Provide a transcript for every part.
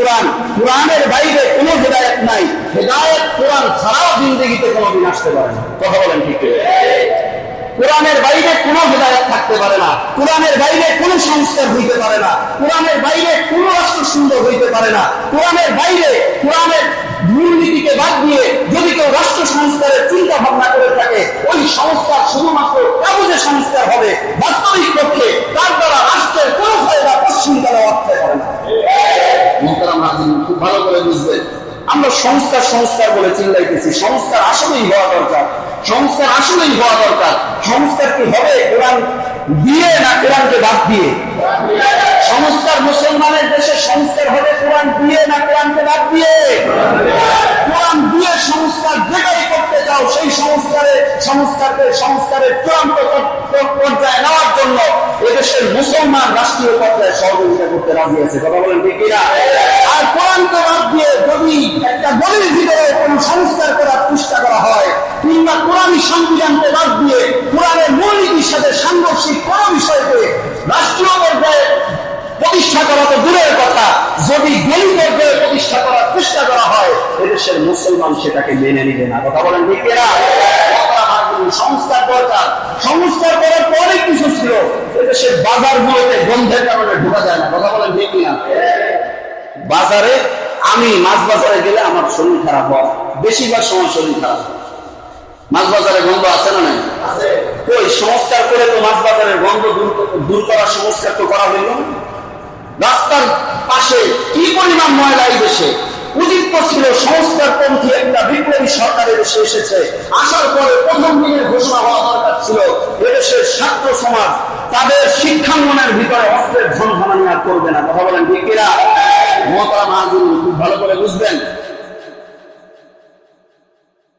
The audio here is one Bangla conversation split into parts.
কোরআন। কোরআনের বাইরে কোনো হেদায়ত নাই। হেদায়ত কোরআন ছাড়াও জিন্দগিতে কোনোদিন আসতে পারে কথা বলেন ঠিক কোরআনের বাইরে কোনো হেদায়ত থাকতে পারে না। কোরআনের বাইরে কোনো সংস্কার হইতে পারে না। কোরআনের বাইরে কোনো রাষ্ট্র সুন্দর হইতে পারে না। কোরআনের বাইরে কোরআনের মূলনীতিকে বাদ দিয়ে যদি কেউ রাষ্ট্র সংস্কারের চিন্তা ভাবনা করে থাকে, ওই সংস্কার শুধুমাত্র কাগজে সংস্কার হবে। বাস্তবিক পক্ষে তার দ্বারা রাষ্ট্রের কোনো পশ্চিমকালে অর্থে সংস্কার সংস্কার বলে চিল্লাইতেছি। সংস্কার আসলেই হওয়া দরকার। সংস্কার আসলেই হওয়া দরকার। সংস্কার কি হবে? কোরআন দিয়ে না কোরআনকে বাদ দিয়ে? সংস্কার মুসলমানের দেশে সংস্কার হবে কোরআন দিয়ে না কোরআনকে বাদ দিয়ে? কোরআন দিয়ে সংস্কার যেটাই করতে চাও সংস্কারকে সংস্কারের চূড়ান্ত পর্যায়ে নেওয়ার জন্য এদেশের মুসলমান রাষ্ট্রীয় পর্যায়ে সহযোগিতা করতে রাজি আছে। কথা বলেন ঠিক কিনা? আর কোরআনকে বাদ দিয়ে যদি একটা গলির ভিতরে কোন সংস্কার করার চেষ্টা করা হয়, কিংবা কোরআন সংবিধানকে বাদ দিয়ে কোরআনের মৌলিকের সাথে সাংঘর্ষিক কোন বিষয়কে রাষ্ট্রীয় পর্যায়ে প্রতিষ্ঠা করা তো দূরের কথা, যদি গলি পর্যায়ে প্রতিষ্ঠা করার চেষ্টা করা হয়, এদেশের মুসলমান সেটাকে মেনে নিবে না। কথা বলেন ঠিক কিনা? সংস্কার দরকার সংস্কার করার পর কিছু ছিল। এদেশের বাজারগুলোতে বন্ধের কারণে ঢোকা যায় না। কথা বলেন ঠিক কিনা? বাজারে আমি মাছ বাজারে গেলে আমার শরীর খারাপ হয়। বেশিরভাগ সময় শরীর খারাপ মাছ বাজারে গন্ধ আছে না নাই? ওই সংস্কার করে তো মাছ বাজারের গন্ধ দূর করার সংস্কার তো করা হইল রাস্তার পাশে কি পরিমাণ ময়লা এই দেশে? উদিত ছিল সংস্কার পন্থী একটা বিপ্লবী সরকারের এসেছে। আসার পরে দিনের ঘোষণা হওয়া দরকার ছিল। এদেশের ছাত্র সমাজ তাদের শিক্ষাঙ্গনের ভিতরে অস্ত্রের ঝনঝনানি আর করবে না। কথা বলেন কিনা? মহতারা মাহাজুন খুব ভালো করে বুঝবেন।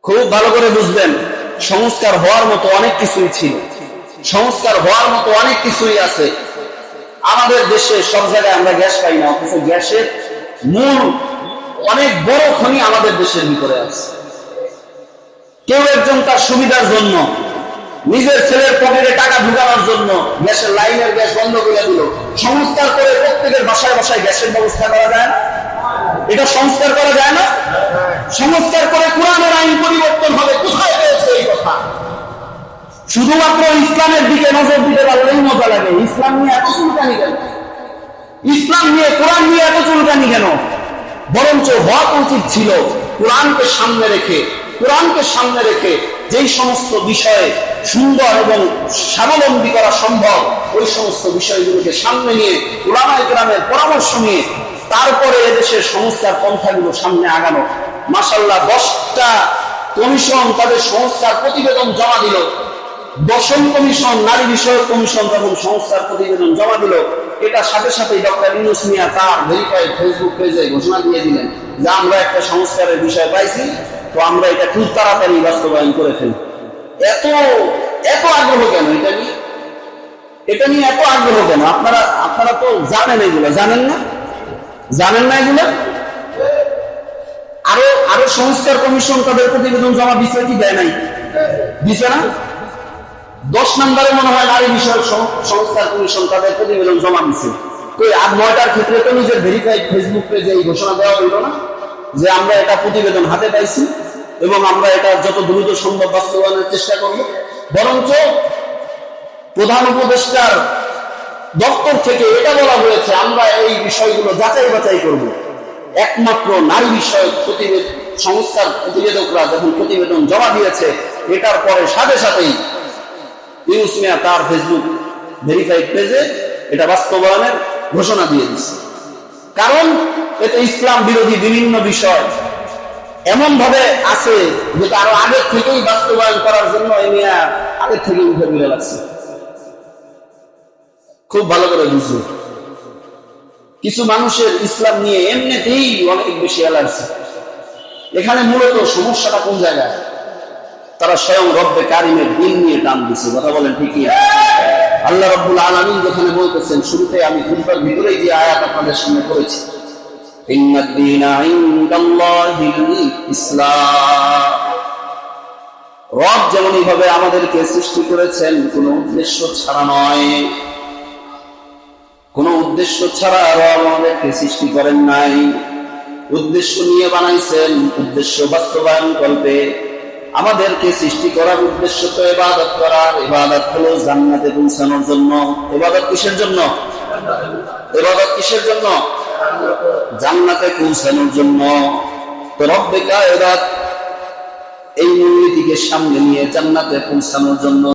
খুব ভালো করে বুঝবেন। সংস্কার হওয়ার মতো অনেক কিছুই ছিল। সংস্কার হওয়ার মতো অনেক কিছুই আছে। আমাদের দেশে সব জায়গায় আমরা গ্যাস পাই না, অথচ গ্যাসের মূল অনেক বড় খনি আমাদের দেশের ভিতরে আছে। কেউ একজন তার সুবিধার জন্য, নিজের ছেলের পকেটে টাকা ঢুকানোর জন্য গ্যাসের লাইনের গ্যাস বন্ধ করে দিল। সংস্কার করে প্রত্যেকের বাসায় বাসায় গ্যাসের ব্যবস্থা করা যায় না? এটা সংস্কার করা যায় না? সংস্কার করে কোরআনের আইন পরিবর্তন হবে, কোথায় পেয়েছে এই কথা? শুধুমাত্র ইসলামের দিকে নজর দিতে পারলেই মজা লাগে। ইসলাম নিয়ে এত চুলকানি কেন? ইসলাম নিয়ে, কোরআন নিয়ে এত চুলকানি কেন? বরঞ্চ হওয়া উচিত ছিল কোরআনকে সামনে রেখে কোরআনকে সামনে রেখে যেই সমস্ত বিষয়ে সুন্দর এবং স্বাবলম্বী করা সম্ভব, ওই সমস্ত বিষয়গুলোকে সামনে নিয়ে কোরআনায় গ্রামের পরামর্শ নিয়ে তারপরে এদেশের সংস্কার পন্থাগুলো সামনে আগানো। মাসাল্লাহ দশটা কমিশন তাদের সংস্কার প্রতিবেদন জমা দিল। দশম কমিশন, নারী বিষয়ক কমিশন তখন সংস্থার প্রতিবেদন জমা দিল। এটা সাথে সাথে ডক্টর ইউনুস মিয়া তার ভেরিফাইড ফেসবুক পেজে ঘোষণা দিয়ে দিলেন যে আমরা একটা সংস্কারের বিষয় পাইছি তো আমরা এটা খুব তাড়াতাড়ি বাস্তবায়ন করে ফেলি। এত এত আগ্রহ কেন এটা নিয়ে? এটা নিয়ে এত আগ্রহ কেন? আপনারা আপনারা তো জানেন এগুলো, জানেন না? জানেন না এগুলো? আরও আরও সংস্কার কমিশন তাদের প্রতিবেদন জমা দিচ্ছে কি দেয় নাই? দিছে না? দশ নম্বরে মনে হয় নারী বিষয়ক সংস্কার কমিশন তাদের প্রতিবেদন জমা এই আট নয়টার ক্ষেত্রে তো নিজের ভেরিফাইড ফেসবুক পেজে এই ঘোষণা দেওয়া হইল না যে আমরা এটা প্রতিবেদন হাতে পাইছি। এবং আমরা এটা যত দ্রুত সম্ভব বাস্তবায়নের চেষ্টা করব। বরঞ্চ প্রধান উপদেষ্টার দপ্তর থেকে এটা বলা হয়েছে, আমরা এই বিষয়গুলো যাচাই বাছাই করব। একমাত্র নারী বিষয়ক প্রতিবেদন সংস্কার প্রতিবেদকরা যখন প্রতিবেদন জমা দিয়েছে, এটার পরে সাথে সাথেই ইউনুস মিয়া তার ফেসবুক ভেরিফাইড পেজে এটা বাস্তবায়নের ঘোষণা দিয়ে দিচ্ছে কারণ এতে ইসলাম বিরোধী বিভিন্ন বিষয় এমন ভাবে আছে যেটা আরও আগের থেকেই বাস্তবায়ন করার জন্য এই মিয়া আগের থেকে উঠে মিলে লাগছে খুব ভালো করে বুঝবে কিছু মানুষের ইসলাম নিয়ে এমনিতেই অনেক বেশি অ্যালার্জি এখানে মূলত সমস্যাটা কোন জায়গায়? তারা স্বয়ং রব্বে কারিমের দিন নিয়ে টান দিছে, কথা বলেন ঠিকই আল্লাহ রব্বুল আলমিন যেখানে বলতেছেন, শুরুতে আমি খুলবার ভিতরেই যে আয়াত আপনাদের সামনে করেছি। ইন্নাদ্দীনা ইনদাল্লাহিল ইসলাম। রব যেমন এইভাবে আমাদেরকে সৃষ্টি করেছেন, কোন উদ্দেশ্য ছাড়া নয়। কোন উদ্দেশ্য ছাড়া রব আমাদেরকে সৃষ্টি করেন নাই। উদ্দেশ্য নিয়ে বানাইছেন, উদ্দেশ্য বাস্তবায়ন করবে। আমাদেরকে সৃষ্টি করার উদ্দেশ্য তো এবাদত করার। এবাদত হলো জান্নাতে পৌঁছানোর জন্য। এবাদত কিসের জন্য? এবাদত কিসের জন্য? জান্নাতে পৌঁছানোর জন্য। তো রব্বে কায়রাত এই মূলনীতিকে সামনে নিয়ে জান্নাতে পৌঁছানোর জন্য